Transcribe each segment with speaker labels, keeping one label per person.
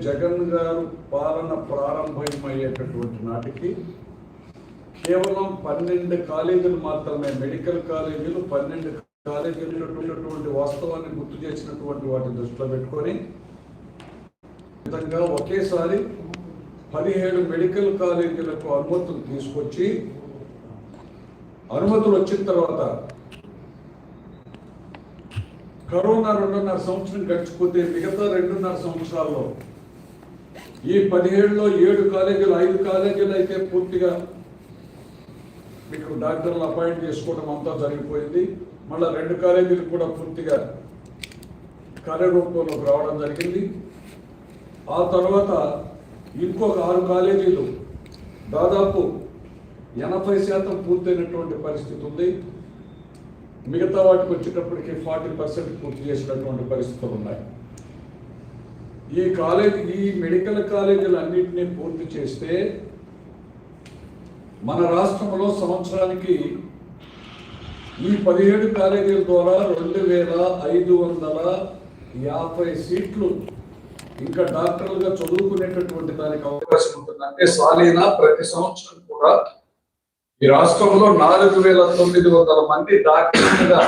Speaker 1: జగన్ గారు పాలన ప్రారంభమయ్యేటటువంటి నాటికి కేవలం పన్నెండు కాలేజీలు మాత్రమే మెడికల్ కాలేజీలు పన్నెండు కాలేజీలు ఉన్నటువంటి వాస్తవాన్ని గుర్తు చేసినటువంటి వాటిని దృష్టిలో పెట్టుకొని విధంగా ఒకేసారి పదిహేడు మెడికల్ కాలేజీలకు అనుమతులు తీసుకొచ్చి అనుమతులు వచ్చిన తర్వాత కరోనా రెండున్నర సంవత్సరం గడిచిపోతే మిగతా రెండున్నర సంవత్సరాల్లో ఈ పదిహేడులో ఏడు కాలేజీలు ఐదు కాలేజీలు అయితే పూర్తిగా మీకు డాక్టర్లు అపాయింట్ చేసుకోవడం అంతా జరిగిపోయింది. మళ్ళీ రెండు కాలేజీలు కూడా పూర్తిగా కార్యరూపంలోకి రావడం జరిగింది. ఆ తర్వాత ఇంకొక ఆరు కాలేజీలు దాదాపు ఎనభై శాతం పూర్తయినటువంటి పరిస్థితి ఉంది. మిగతా వాటికి వచ్చేటప్పటికి ఫార్టీ పర్సెంట్ పూర్తి చేసినటువంటి పరిస్థితులు ఉన్నాయి. ఈ కాలేజ్ ఈ మెడికల్ కాలేజీలు అన్నింటినీ పూర్తి చేస్తే మన రాష్ట్రంలో సంవత్సరానికి ఈ పదిహేడు కాలేజీల ద్వారా రెండు వేల ఐదు వందల యాభై సీట్లు ఇంకా డాక్టర్లుగా చదువుకునేటటువంటి దానికి అవకాశం ఉంటుంది. అంటే సాలీనా ప్రతి సంవత్సరం కూడా ఈ రాష్ట్రంలో నాలుగు వేల తొమ్మిది వందల మంది డాక్టర్లుగా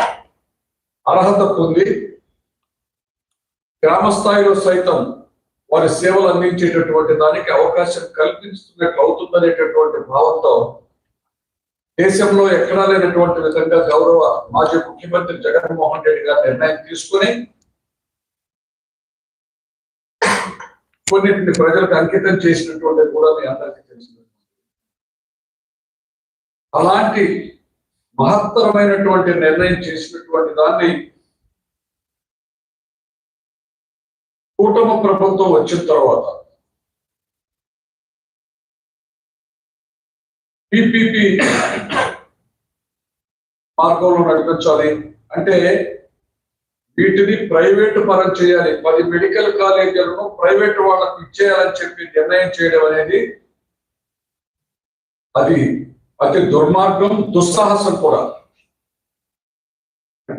Speaker 1: అర్హత పొంది గ్రామ స్థాయిలో సైతం వారి సేవలు అందించేటటువంటి దానికి అవకాశం కల్పిస్తున్నట్లు అవుతుందనేటటువంటి భావంతో దేశంలో ఎక్కడా లేనటువంటి విధంగా గౌరవ మాజీ ముఖ్యమంత్రి జగన్మోహన్ రెడ్డి గారు నిర్ణయం తీసుకుని కొన్నింటిని ప్రజలకు అంకితం చేసినటువంటి కూడా మీ అందరికీ తెలిసిన అలాంటి మహత్తరమైనటువంటి నిర్ణయం చేసినటువంటి దాన్ని కూటమి ప్రభుత్వం వచ్చిన తర్వాత పిపిపి మార్గంలో నడిపించాలి. అంటే వీటిని ప్రైవేటు పరం చేయాలి. పది మెడికల్ కాలేజీలను ప్రైవేట్ వాళ్ళకు ఇచ్చేయాలని చెప్పి నిర్ణయం చేయడం అనేది అది అతి దుర్మార్గం దుస్సాహసం కూడా.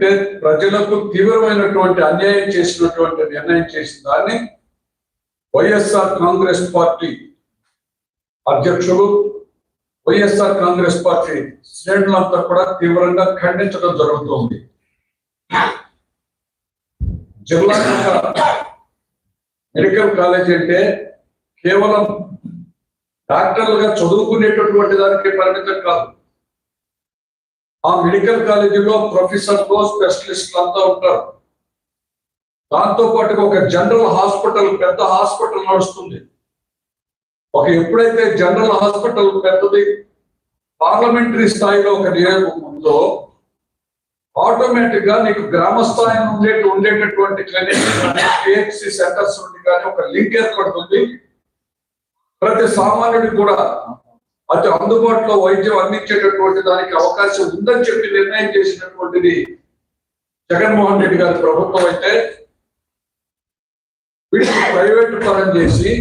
Speaker 1: అంటే ప్రజలకు తీవ్రమైనటువంటి అన్యాయం చేసినటువంటి నిర్ణయం చేసిన దాన్ని వైఎస్ఆర్ కాంగ్రెస్ పార్టీ అధ్యక్షులు వైఎస్ఆర్ కాంగ్రెస్ పార్టీ శ్రేణులంతా కూడా తీవ్రంగా ఖండించడం జరుగుతుంది. జిల్లా మెడికల్ కాలేజ్ అంటే కేవలం డాక్టర్లుగా చదువుకునేటటువంటి దానికి పరిమితం కాదు. ఆ మెడికల్ కాలేజీలో ప్రొఫెసర్లు స్పెషలిస్టులు అంతా ఉంటారు. దాంతో పాటు ఒక జనరల్ హాస్పిటల్ పెద్ద హాస్పిటల్ నడుస్తుంది. ఒక ఎప్పుడైతే జనరల్ హాస్పిటల్ పెద్దది పార్లమెంటరీ స్థాయిలో ఒక నియోజకం ఉందో ఆటోమేటిక్గా నీకు గ్రామ స్థాయి ఉండే ఉండేటటువంటి క్లినిక్ సెంటర్స్ నుండి కానీ ఒక లింక్ ఏర్పడుతుంది. ప్రతి సామాన్యుడికి కూడా అతి అందుబాటులో వైద్యం అందించేటటువంటి దానికి అవకాశం ఉందని చెప్పి నిర్ణయం చేసినటువంటిది జగన్మోహన్ రెడ్డి గారి ప్రభుత్వం అయితే వీటిని ప్రైవేట్ పరం చేసి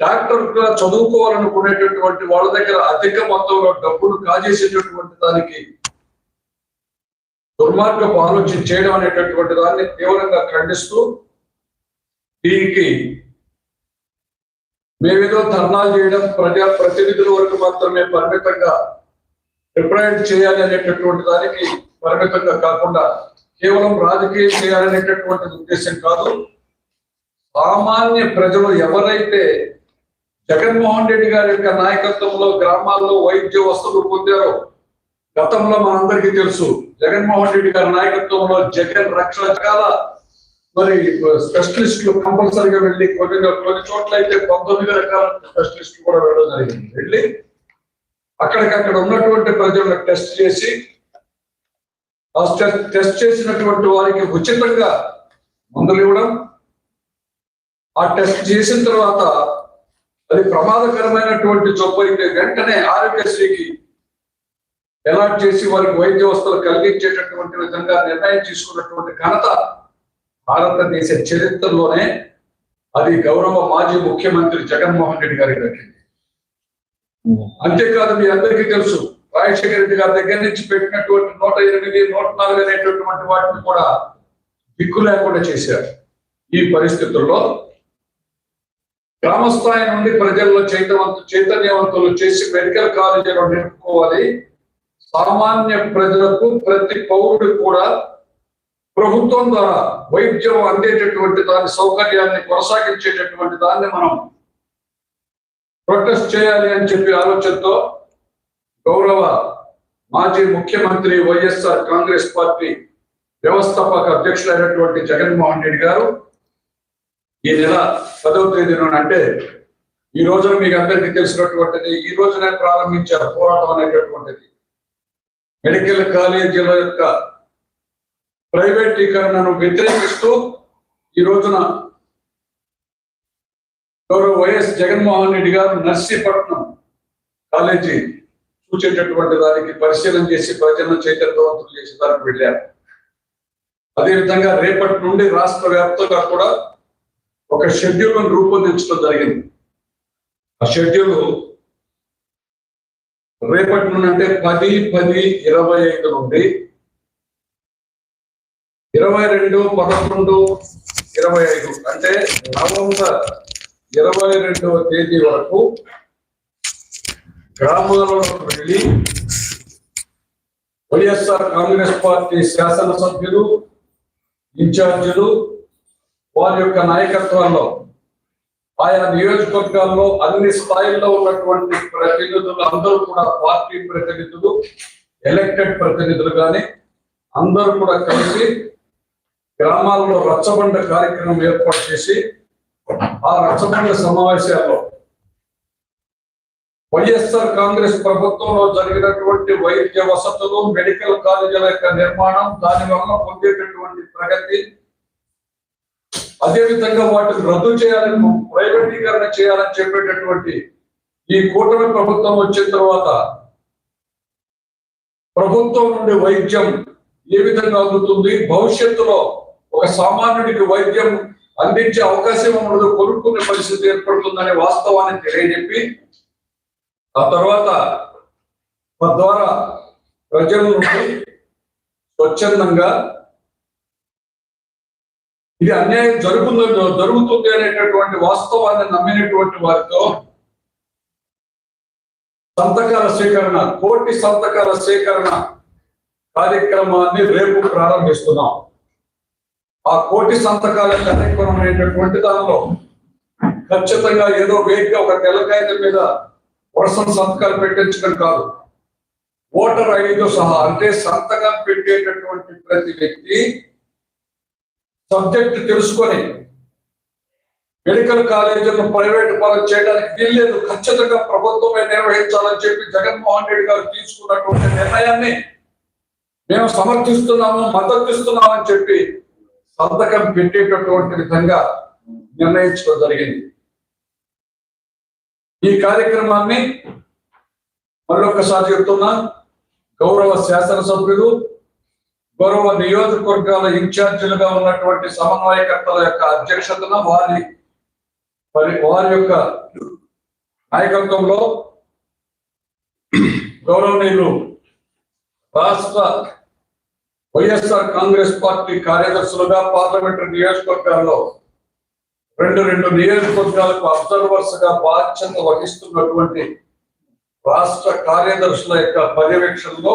Speaker 1: డాక్టర్గా చదువుకోవాలనుకునేటటువంటి వాళ్ళ దగ్గర అధిక మొత్తంలో డబ్బులు కాజేసేటటువంటి దానికి దుర్మార్గపు ఆలోచన చేయడం అనేటటువంటి దాన్ని తీవ్రంగా ఖండిస్తూ దీనికి మేమేదో ధర్నాలు చేయడం ప్రజా ప్రతినిధుల వరకు మాత్రమే పరిమితంగా రిప్రజెంట్ చేయాలి అనేటటువంటి దానికి పరిమితంగా కాకుండా కేవలం రాజకీయం చేయాలనేటటువంటి ఉద్దేశం కాదు. సామాన్య ప్రజలు ఎవరైతే జగన్మోహన్ రెడ్డి గారి యొక్క నాయకత్వంలో గ్రామాల్లో వైద్య వసతులు పొందారో గతంలో మనందరికీ తెలుసు జగన్మోహన్ రెడ్డి గారి నాయకత్వంలో జగన్ రక్షణ రకాల మరి స్పెషలిస్టులు కంపల్సరిగా వెళ్ళి కొన్ని కొన్ని చోట్ల అయితే పంతొమ్మిది రకాల స్పెషలిస్టులు కూడా వెళ్ళడం జరిగింది. వెళ్ళి అక్కడికక్కడ ఉన్నటువంటి ప్రజలను టెస్ట్ చేసి ఆ టెస్ట్ చేసినటువంటి వారికి ఉచితంగా మందులు ఇవ్వడం ఆ టెస్ట్ చేసిన తర్వాత అది ప్రమాదకరమైనటువంటి జబ్బు అయితే వెంటనే ఆరోగ్యశ్రీకి ఎలాట్ చేసి వారికి వైద్య వస్తువులు కలిగించేటటువంటి విధంగా నిర్ణయం తీసుకున్నటువంటి ఘనత భారతదేశ చరిత్రలోనే అది గౌరవ మాజీ ముఖ్యమంత్రి జగన్మోహన్ రెడ్డి గారికి దక్కింది అంతేకాదు మీ అందరికీ తెలుసు రాజశేఖర రెడ్డి గారి దగ్గర నుంచి పెట్టినటువంటి నూట ఎనిమిది నూట నాలుగు అనేటటువంటి వాటిని కూడా దిక్కు లేకుండా చేశారు. ఈ పరిస్థితుల్లో గ్రామస్థాయి నుండి ప్రజల్లో చైతవంతు చైతన్యవంతులు చేసి మెడికల్ కాలేజీలో నేర్చుకోవాలి సామాన్య ప్రజలకు ప్రతి పౌరుడు కూడా ప్రభుత్వం ద్వారా వైద్యం అందేటటువంటి దాని సౌకర్యాన్ని కొనసాగించేటటువంటి దాన్ని మనం ప్రొటెస్ట్ చేయాలి అని చెప్పి ఆలోచనతో గౌరవ మాజీ ముఖ్యమంత్రి వైఎస్ఆర్ కాంగ్రెస్ పార్టీ వ్యవస్థాపక అధ్యక్షులైనటువంటి జగన్మోహన్ రెడ్డి గారు ఈ నెల పదవ తేదీన అంటే ఈ రోజున మీకు అందరికీ తెలిసినటువంటిది ఈ రోజునే ప్రారంభించారు పోరాటం అనేటటువంటిది. మెడికల్ కాలేజీల యొక్క ప్రైవేటీకరణను వ్యతిరేకిస్తూ ఈ రోజున గౌరవ వైఎస్ జగన్మోహన్ రెడ్డి గారు నర్సీపట్నం కాలేజీ చూచేటటువంటి దానికి పరిశీలన చేసి ప్రజలను చైతన్యవంతులు చేసే దానికి వెళ్ళారు. అదేవిధంగా రేపటి నుండి రాష్ట్ర వ్యాప్తంగా కూడా ఒక షెడ్యూల్ రూపొందించడం జరిగింది. ఆ షెడ్యూల్ రేపటి నుండి అంటే పది పది ఇరవై ఐదు నుండి ఇరవై రెండు పదకొండు ఇరవై ఐదు అంటే నవంబర్ ఇరవై రెండవ తేదీ వరకు గ్రామాలకు వెళ్ళి వైఎస్ఆర్ కాంగ్రెస్ పార్టీ శాసనసభ్యులు ఇన్ఛార్జీలు వారి యొక్క నాయకత్వంలో ఆయా నియోజకవర్గాల్లో అన్ని స్థాయిల్లో ఉన్నటువంటి ప్రతినిధులు అందరూ కూడా పార్టీ ప్రతినిధులు ఎలక్టెడ్ ప్రతినిధులు కానీ అందరూ కూడా కలిసి గ్రామాల్లో రచ్చబండ కార్యక్రమం ఏర్పాటు చేసి ఆ రచ్చబండ సమావేశాల్లో వైఎస్ఆర్ కాంగ్రెస్ ప్రభుత్వంలో జరిగినటువంటి వైద్య వసతులు మెడికల్ కాలేజీల యొక్క నిర్మాణం దాని వల్ల పొందేటటువంటి ప్రగతి అదే విధంగా వాటిని రద్దు చేయాలని ప్రైవేటీకరణ చేయాలని చెప్పేటటువంటి ఈ కూటమి ప్రభుత్వం వచ్చిన తర్వాత ప్రభుత్వం నుండి వైద్యం ఏ విధంగా అందుతుంది భవిష్యత్తులో ఒక సామాన్యుడికి వైద్యం అందించే అవకాశం ఉండదు కొనుక్కునే పరిస్థితి ఏర్పడుతుందనే వాస్తవాన్ని తెలియజెప్పి ఆ తర్వాత తద్వారా ప్రజల నుండి స్వచ్ఛందంగా ఇది అన్యాయం జరుగుతుందో జరుగుతుంది అనేటటువంటి వాస్తవాన్ని నమ్మినటువంటి వారితో సంతకాల సేకరణ కోటి సంతకాల సేకరణ కార్యక్రమాన్ని రేపు ప్రారంభిస్తున్నాం. ఆ కోటి సంతకాల కార్యక్రమం అనేటటువంటి దానిలో ఖచ్చితంగా ఏదో వేగ్గా ఒక తెల్లకాయల మీద వర్షం సంతకాలు పెట్టించడం కాదు. ఓటర్ ఐడితో సహా అంటే సంతకం పెట్టేటటువంటి ప్రతి వ్యక్తి సబ్జెక్ట్ తెలుసుకొని మెడికల్ కాలేజీలను ప్రైవేట్ పాలన చేయడానికి వీల్లేదు. ఖచ్చితంగా ప్రభుత్వమే నిర్వహించాలని చెప్పి జగన్మోహన్ రెడ్డి గారు తీసుకున్నటువంటి నిర్ణయాన్ని మేము సమర్థిస్తున్నాము మద్దతు ఇస్తున్నామని చెప్పి సంతకం పెట్టేటటువంటి విధంగా నిర్ణయించడం జరిగింది. ఈ కార్యక్రమాన్ని మరొకసారి చెప్తున్నా గౌరవ శాసనసభ్యులు గౌరవ నియోజకవర్గాల ఇన్ఛార్జీలుగా ఉన్నటువంటి సమన్వయకర్తల యొక్క అధ్యక్షతన వారి వారి వారి యొక్క నాయకత్వంలో గౌరవనీయులు రాష్ట్ర వైఎస్ఆర్ కాంగ్రెస్ పార్టీ కార్యదర్శులుగా పార్లమెంటరీ నియోజకవర్గాల్లో రెండు రెండు నియోజకవర్గాలకు అబ్జర్వర్స్గా బాధ్యత వహిస్తున్నటువంటి రాష్ట్ర కార్యదర్శుల యొక్క పర్యవేక్షణలో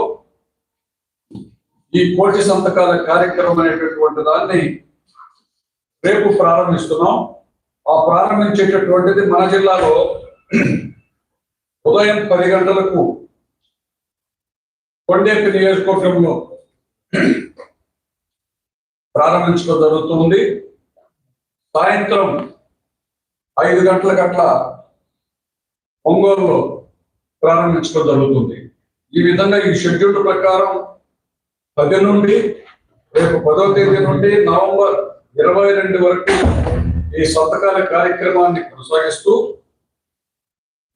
Speaker 1: ఈ కోటి సంతకాల కార్యక్రమం అనేటటువంటి దాన్ని రేపు ప్రారంభిస్తున్నాం. ఆ ప్రారంభించేటటువంటిది మన జిల్లాలో ఉదయం పది గంటలకు కొండేపి నియోజకవర్గంలో ప్రారంభించడం జరుగుతుంది. సాయంత్రం ఐదు గంటల గట్ల ఒంగోలులో ప్రారంభించడం జరుగుతుంది. ఈ విధంగా ఈ షెడ్యూల్ ప్రకారం పది నుండి రేపు పదో తేదీ నుండి నవంబర్ ఇరవై రెండు వరకు ఈ సంతకాల కార్యక్రమాన్ని కొనసాగిస్తూ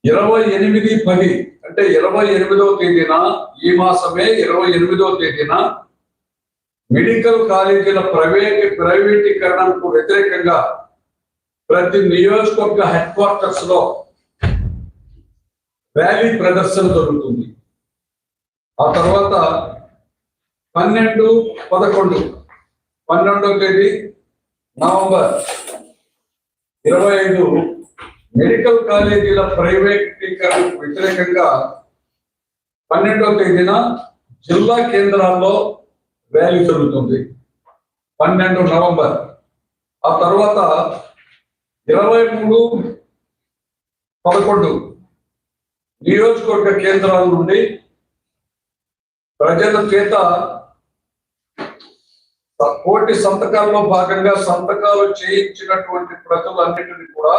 Speaker 1: ఇరవై ఎనిమిది పది అంటే ఇరవై ఎనిమిదవ తేదీన ఈ మాసమే ఇరవై ఎనిమిదవ తేదీన మెడికల్ కాలేజీల ప్రైవేట్ ప్రైవేటీకరణకు వ్యతిరేకంగా ప్రతి నియోజకవర్గ హెడ్ క్వార్టర్స్లో ర్యాలీ ప్రదర్శన జరుగుతుంది. ఆ తర్వాత పన్నెండు పదకొండు పన్నెండో తేదీ నవంబర్ ఇరవై ఐదు మెడికల్ కాలేజీల ప్రైవేటీకరణకు వ్యతిరేకంగా పన్నెండో తేదీన జిల్లా కేంద్రాల్లో వ్యాల్యూ జరుగుతుంది పన్నెండు నవంబర్. ఆ తర్వాత ఇరవై మూడు పదకొండు. నియోజకవర్గ కేంద్రాల నుండి ప్రజల చేత కోటి సంతకాల్లో భాగంగా సంతకాలు చేయించినటువంటి ప్రజలన్నింటినీ కూడా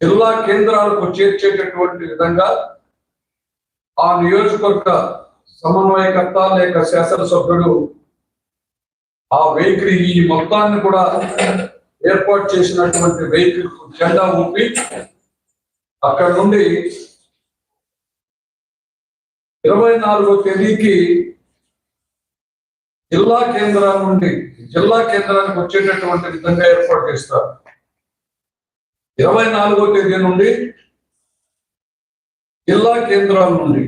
Speaker 1: జిల్లా కేంద్రాలకు చేర్చేటటువంటి విధంగా ఆ నియోజకవర్గ సమన్వయకర్త లేక శాసనసభ్యుడు ఆ వెహికల్ ఈ మొత్తాన్ని కూడా ఏర్పాటు చేసినటువంటి వెహికల్ జెండా ఊపి అక్కడ నుండి ఇరవై నాలుగో తేదీకి జిల్లా కేంద్రాల నుండి జిల్లా కేంద్రానికి వచ్చేటటువంటి విధంగా ఏర్పాటు చేస్తారు. ఇరవై నాలుగో తేదీ నుండి జిల్లా కేంద్రాల నుండి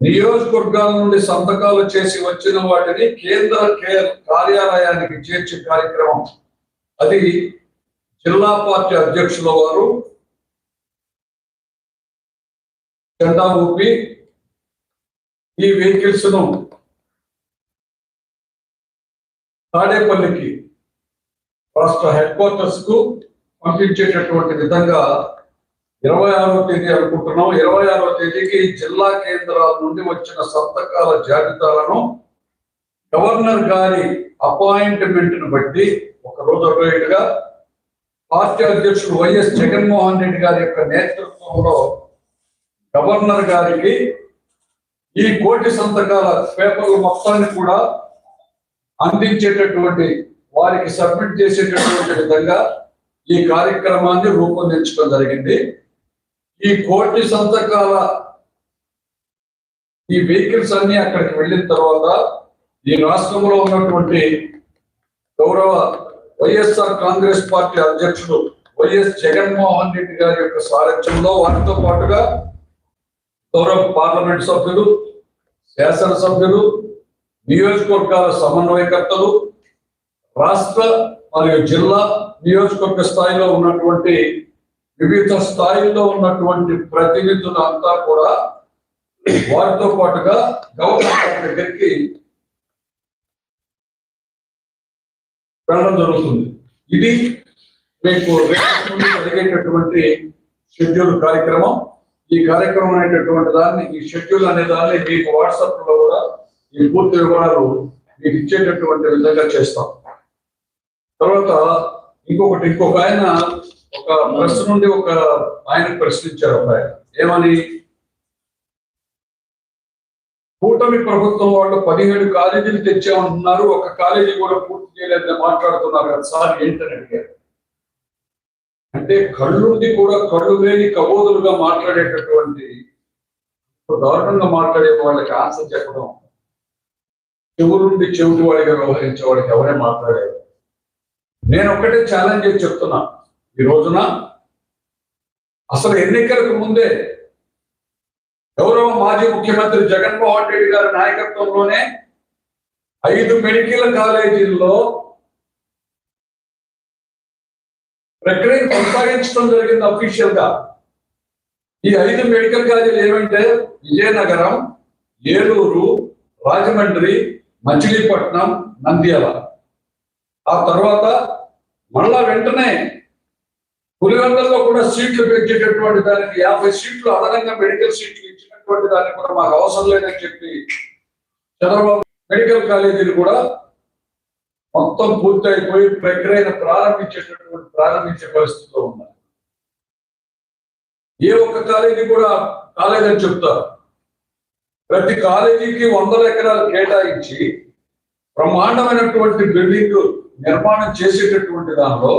Speaker 1: నియోజకవర్గాల నుండి సంతకాలు చేసి వచ్చిన వాటిని కేంద్ర కే- కార్యాలయానికి చేర్చే కార్యక్రమం. అది జిల్లా పార్టీ అధ్యక్షుల వారు జెండా ఊపి ఈ వెహికల్స్ను తాడేపల్లికి రాష్ట్ర హెడ్ క్వార్టర్స్కు పంపించేటటువంటి విధంగా ఇరవై ఆరో తేదీ అనుకుంటున్నాం. ఇరవై ఆరో తేదీకి జిల్లా కేంద్రాల నుండి వచ్చిన సంతకాల జాబితాలను గవర్నర్ గారి అపాయింట్మెంట్ను బట్టి ఒక రోజు అటు పార్టీ అధ్యక్షుడు వైఎస్ జగన్మోహన్ రెడ్డి గారి యొక్క నేతృత్వంలో గవర్నర్ గారికి ఈ కోటి సంతకాల పేపర్లు మొత్తాన్ని కూడా అందించేటటువంటి వారికి సబ్మిట్ చేసేటటువంటి విధంగా ఈ కార్యక్రమాన్ని రూపొందించడం జరిగింది. ఈ కోటి సంతకాల ఈ వెహికల్స్ అన్ని అక్కడికి వెళ్ళిన తర్వాత ఈ రాష్ట్రంలో ఉన్నటువంటి గౌరవ వైఎస్ఆర్ కాంగ్రెస్ పార్టీ అధ్యక్షుడు వైఎస్ జగన్మోహన్ రెడ్డి గారి యొక్క సారథ్యంలో వారితో పాటుగా గౌరవ పార్లమెంట్ సభ్యులు శాసనసభ్యులు నియోజకవర్గాల సమన్వయకర్తలు రాష్ట్ర మరియు జిల్లా నియోజకవర్గ స్థాయిలో ఉన్నటువంటి వివిధ స్థాయిల్లో ఉన్నటువంటి ప్రతినిధులు అంతా కూడా వారితో పాటుగా గవర్నమెంట్ దగ్గరికి వెళ్ళడం జరుగుతుంది. ఇది మీకు రేపటి జరిగేటటువంటి షెడ్యూల్ కార్యక్రమం. ఈ కార్యక్రమం అనేటటువంటి దాన్ని ఈ షెడ్యూల్ అనే దాన్ని మీకు వాట్సాప్లో కూడా ఈ పూర్తి వివరాలు మీకు ఇచ్చేటటువంటి విధంగా చేస్తాం. తర్వాత ఇంకొకటి ఇంకొక ఆయన ఒక ప్రెస్ నుండి ఒక ఆయన ప్రశ్నించారు ఒక ఆయన. ఏమని? కూటమి ప్రభుత్వం వాళ్ళు పదిహేడు కాలేజీలు తెచ్చామంటున్నారు ఒక కాలేజీ కూడా పూర్తి చేయలేదని మాట్లాడుతున్నారు కదా సార్ ఏంటని అడిగారు? అంటే కళ్ళుండి కూడా కళ్ళు లేని కబోదులుగా మాట్లాడేటటువంటి దారుణంగా మాట్లాడే వాళ్ళకి ఆన్సర్ చెప్పడం చెవులుండి చెవిటి వాడిగా వ్యవహరించే వాడికి ఎవరే మాట్లాడారు నేను ఒక్కటే ఛాలెంజ్ చేసి చెప్తున్నా. ఈ రోజున అసలు ఎన్నికలకు ముందే గౌరవ మాజీ ముఖ్యమంత్రి జగన్మోహన్ రెడ్డి గారి నాయకత్వంలోనే ఐదు మెడికల్ కాలేజీల్లో ప్రక్రియ కొనసాగించడం జరిగింది అఫీషియల్గా. ఈ ఐదు మెడికల్ కాలేజీలు ఏమంటే విజయనగరం ఏలూరు రాజమండ్రి మచిలీపట్నం నంద్యాల. ఆ తర్వాత మళ్ళా వెంటనే పులివెందుల్లో కూడా సీట్లు పెంచేటటువంటి దానికి యాభై సీట్లు అదనంగా మెడికల్ సీట్లు ఇచ్చినటువంటి దానికి కూడా మాకు అవసరం లేదని చెప్పి చంద్రబాబు మెడికల్ కాలేజీలు కూడా మొత్తం పూర్తయిపోయి ప్రక్రియను ప్రారంభించేటటువంటి ప్రారంభించే పరిస్థితిలో ఉన్నారు. ఏ ఒక్క కాలేజీ కూడా కాలేదని చెప్తారు. ప్రతి కాలేజీకి వందల ఎకరాలు కేటాయించి బ్రహ్మాండమైనటువంటి బిల్డింగ్ నిర్మాణం చేసేటటువంటి దానిలో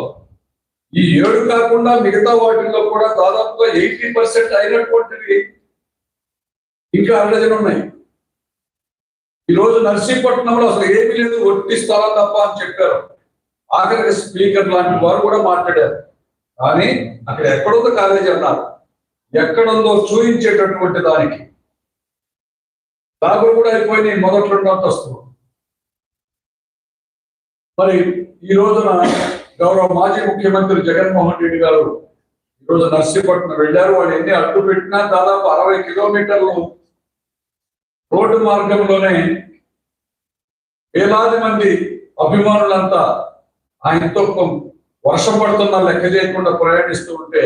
Speaker 1: ఈ ఏడు కాకుండా మిగతా వాటిల్లో కూడా దాదాపుగా ఎయిటీ పర్సెంట్ అయినటువంటివి ఇంకా అండజలు ఉన్నాయి. ఈ రోజు నర్సీపట్నంలో అసలు ఏమీ లేదు ఒట్టి స్థలం తప్ప అని చెప్పారు. ఆఖరికి స్పీకర్ లాంటి వారు కూడా మాట్లాడారు. కానీ అక్కడ ఎక్కడుందో కాలేజీ అన్నారు. ఎక్కడుందో చూపించేటటువంటి దానికి. దాగులు కూడా అయిపోయినాయి మొదటి రెండు అంతస్తులు మరి ఈ రోజున గౌరవ మాజీ ముఖ్యమంత్రి జగన్మోహన్ రెడ్డి గారు ఈరోజు నర్సీపట్నం వెళ్ళారు. వాళ్ళు ఎన్ని అడ్డు పెట్టినా దాదాపు అరవై కిలోమీటర్లు రోడ్డు మార్గంలోనే వేలాది మంది అభిమానులంతా ఆయనతో వర్షం పడుతున్న లెక్క చేయకుండా ప్రయాణిస్తూ ఉంటే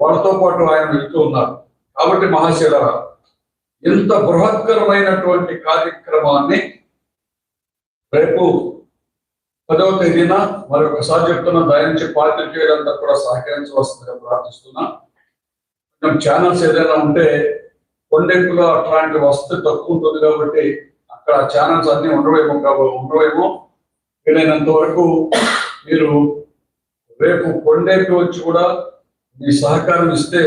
Speaker 1: వాళ్ళతో పాటు ఆయన వెళ్తూ ఉన్నారు. కాబట్టి మహాశిలరా ఇంత బృహత్కరమైనటువంటి కార్యక్రమాన్ని రేపు పదవ తేదీన మరొకసారి చెప్తున్నా దయించి చేయడంతా కూడా సహకరించవలసిందిగా ప్రార్థిస్తున్నా. కొంచెం ఛానల్స్ ఏదైనా ఉంటే కొండెక్కులో అట్లాంటి వస్తే తక్కువ ఉంటుంది కాబట్టి అక్కడ ఛానల్స్ అన్ని ఉండవేమో కాబట్టి ఉండవేమో. వీలైనంత వరకు మీరు రేపు కొండెక్కి వచ్చి కూడా మీ సహకారం ఇస్తే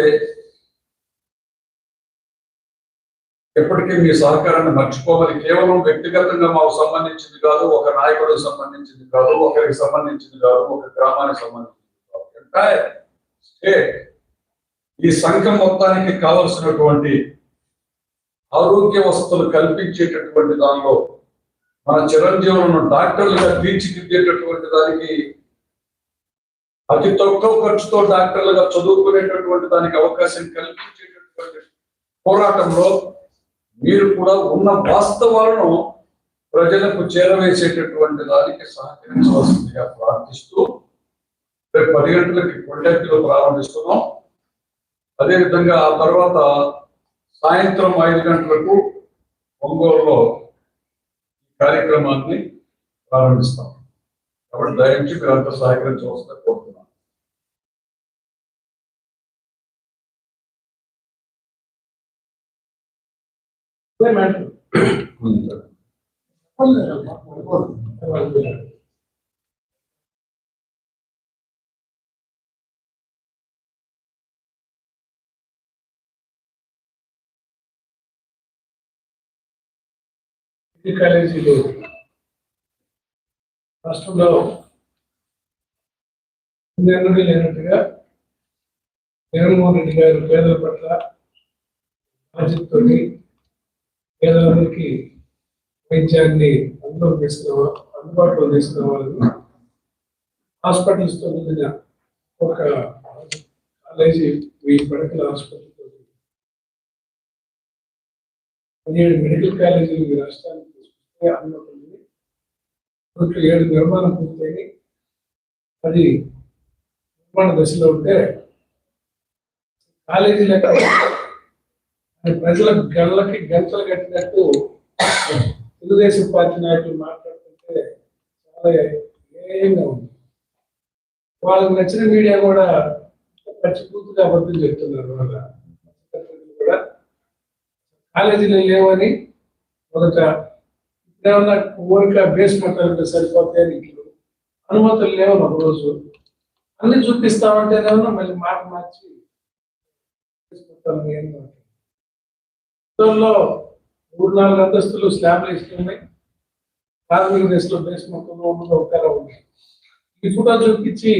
Speaker 1: ఎప్పటికీ మీ సహకారాన్ని మర్చిపోవాలి కేవలం వ్యక్తిగతంగా మాకు సంబంధించింది కాదు ఒక నాయకుడికి సంబంధించింది కాదు ఒకరికి సంబంధించింది కాదు ఒక గ్రామానికి సంబంధించింది కాదు. ఎంటైర్ స్టేట్ ఈ సంఘం మొత్తానికి కావలసినటువంటి ఆరోగ్య వసతులు కల్పించేటటువంటి దానిలో మన చిరంజీవులను డాక్టర్లుగా తీర్చిదిద్దేటటువంటి దానికి అతి తక్కువ ఖర్చుతో డాక్టర్లుగా చదువుకునేటటువంటి దానికి అవకాశం కల్పించేటటువంటి పోరాటంలో మీరు కూడా ఉన్న వాస్తవాలను ప్రజలకు చేరవేసేటటువంటి దానికి సహకరించవలసిందిగా ప్రార్థిస్తూ రేపు పది గంటలకి కొండెక్కిలో ప్రారంభిస్తున్నాం. అదేవిధంగా ఆ తర్వాత సాయంత్రం ఐదు గంటలకు ఒంగోలులో కార్యక్రమాన్ని ప్రారంభిస్తాం. కాబట్టి దయించి మీరంతా సహకరించవలసిందిగా కోరుతున్నాను
Speaker 2: కాలేజీలు రాష్ట్రంలో ఎన్నడూ లేనట్టుగా జగన్మోహన్ రెడ్డి గారు పేదల పట్ల బాధ్యతతోటి పేదలందరికీ వైద్యాన్ని అందులో తీసుకురావాలి అందుబాటులో తీసుకురావాలని హాస్పిటల్స్తో కూడిన ఒక కాలేజీ మీ పడకల హాస్పిటల్ పదిహేడు మెడికల్ కాలేజీలు మీ రాష్ట్రానికి తీసుకొస్తే అందుబాటులో ఇప్పుడు ఏడు నిర్మాణం పూర్తయి అది నిర్మాణ దశలో ఉంటే కాలేజీ ఎక్కడ అది ప్రజల గళ్ళకి గంటలు కట్టినట్టు తెలుగుదేశం పార్టీ నాయకులు మాట్లాడుతుంటే చాలా ఏయంగా ఉంది. వాళ్ళకి నచ్చిన మీడియా కూడా పచ్చిపూర్తిగా అబద్ధం చెప్తున్నారు వాళ్ళ కూడా. కాలేజీలో లేవని మొదట ఏమన్నా ఊరిక బేస్ మట్టాలంటే సరిపోతాయని ఇట్లు అనుమతులు లేవని ఒక రోజు. అన్ని చూపిస్తామంటేనేమన్నా మళ్ళీ మాట మార్చి చేసుకుంటాను ఏం మొత్తంలో మూడు నాలుగు అంతస్తులు స్లాబ్లు ఇస్తున్నాయి కార్మిక దశలో బేస్ మొత్తంలో ఉన్న ఒకలా ఉన్నాయి ఈ ఫోటో చూపించి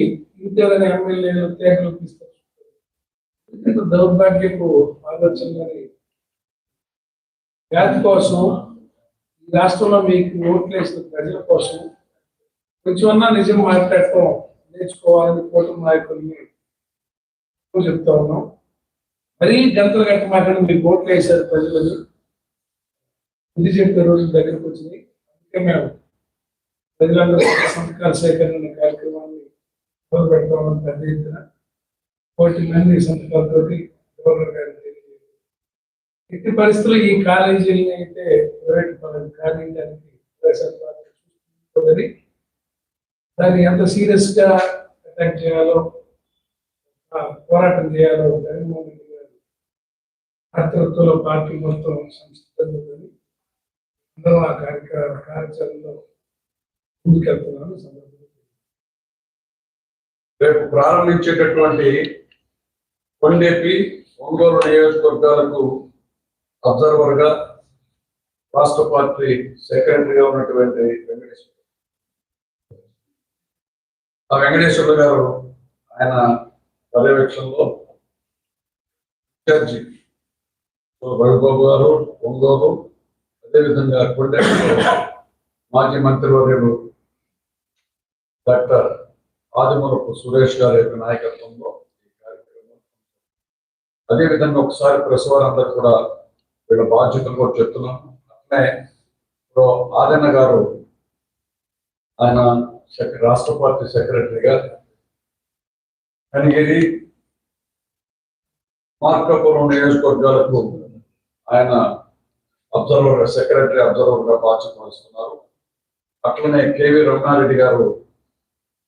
Speaker 2: ఇంకేదైనా ఎమ్మెల్యేలు తేగలు తీసుకొచ్చుకుంటారు. దౌర్భాగ్యపు ఆలోచనలని జాతి కోసం ఈ రాష్ట్రంలో మీకు ఓట్లు వేసిన ప్రజల కోసం కొంచెమన్నా నిజం మాట్లాడటం నేర్చుకోవాలని కోటమి నాయకుల్ని చెప్తా ఉన్నాం. మరీ గంటలు గంట మాట్లాడి మీరు కోట్లు వేశారు ప్రజలని ఇది చెప్పే రోజు దగ్గరకు వచ్చింది అందుకే మేము ప్రజలందరూ సంతకాల సేకరణ కార్యక్రమాన్ని మొదలు పెడతామని పెద్ద ఎత్తున కోటి మంది సంతకాలతోటి గవర్నర్ గారు ఎట్టి పరిస్థితుల్లో ఈ కాలేజీని అయితే ప్రైవేట్ పరం కాలేజీలకి వైఎస్ఆర్ చూసుకుంటుందని దాన్ని ఎంత సీరియస్గా అటాక్ చేయాలో పోరాటం చేయాలో జగన్మోహన్ రెడ్డి పార్టీ మొత్తం సంస్థని అందరూ ఆ కార్యక్రమ కార్యాచరణలో ముందుకెళ్తున్నాను
Speaker 1: రేపు ప్రారంభించేటటువంటి కొండేపి ఒంగోలు నియోజకవర్గాలకు అబ్జర్వర్గా రాష్ట్ర పార్టీ సెక్రటరీగా ఉన్నటువంటి వెంకటేశ్వర ఆ వెంకటేశ్వర గారు ఆయన పర్యవేక్షణలో ఇన్ఛార్జి రఘుబాబు గారు ఒంగోలు అదేవిధంగా కొండేపి మాజీ మంత్రివర్యులు డాక్టర్ ఆదిమూలపు సురేష్ గారి యొక్క నాయకత్వంలో ఈ కార్యక్రమం అదేవిధంగా ఒకసారి ప్రెస్ వారందరూ కూడా వీళ్ళ బాధ్యతలు కూడా చెప్తున్నాను. అట్లనే ఇప్పుడు ఆదన్న గారు ఆయన రాష్ట్ర పార్టీ సెక్రటరీగా కనిగిరి మార్కాపురం నియోజకవర్గాలకు ఆయన అబ్జర్వర్ సెక్రటరీ అబ్జర్వర్గా బాధ్యత వహిస్తున్నారు అట్లనే కేవీ రమణారెడ్డి గారు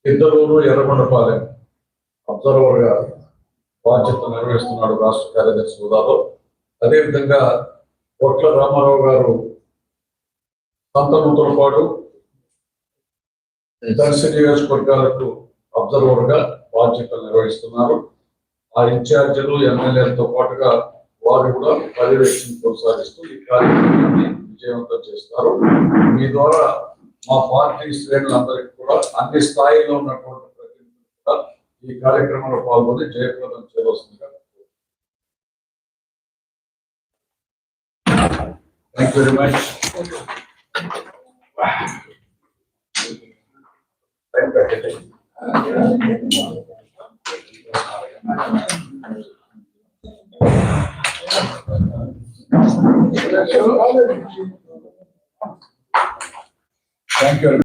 Speaker 1: ఇద్దరూరు ఎర్రగొండపాలెం అబ్జర్వర్గా బాధ్యత నిర్వహిస్తున్నాడు రాష్ట్ర కార్యదర్శి హోదాలో. అదేవిధంగా కొట్ల రామారావు గారు సంతనూతలపాడు దర్శి నియోజకవర్గాలకు అబ్జర్వర్గా బాధ్యతలు నిర్వహిస్తున్నారు. ఆ ఇన్ఛార్జీలు ఎమ్మెల్యేలతో పాటుగా వారు కూడా పర్యవేక్షణ కొనసాగిస్తూ ఈ కార్యక్రమాన్ని విజయవంతం చేస్తారు. మీ ద్వారా మా పార్టీ శ్రేణులందరికీ కూడా అన్ని స్థాయిలో ఉన్నటువంటి ప్రతినిధులు కూడా ఈ కార్యక్రమంలో పాల్గొని జయప్రదం చేయవలసిందిగా thank you very much thank you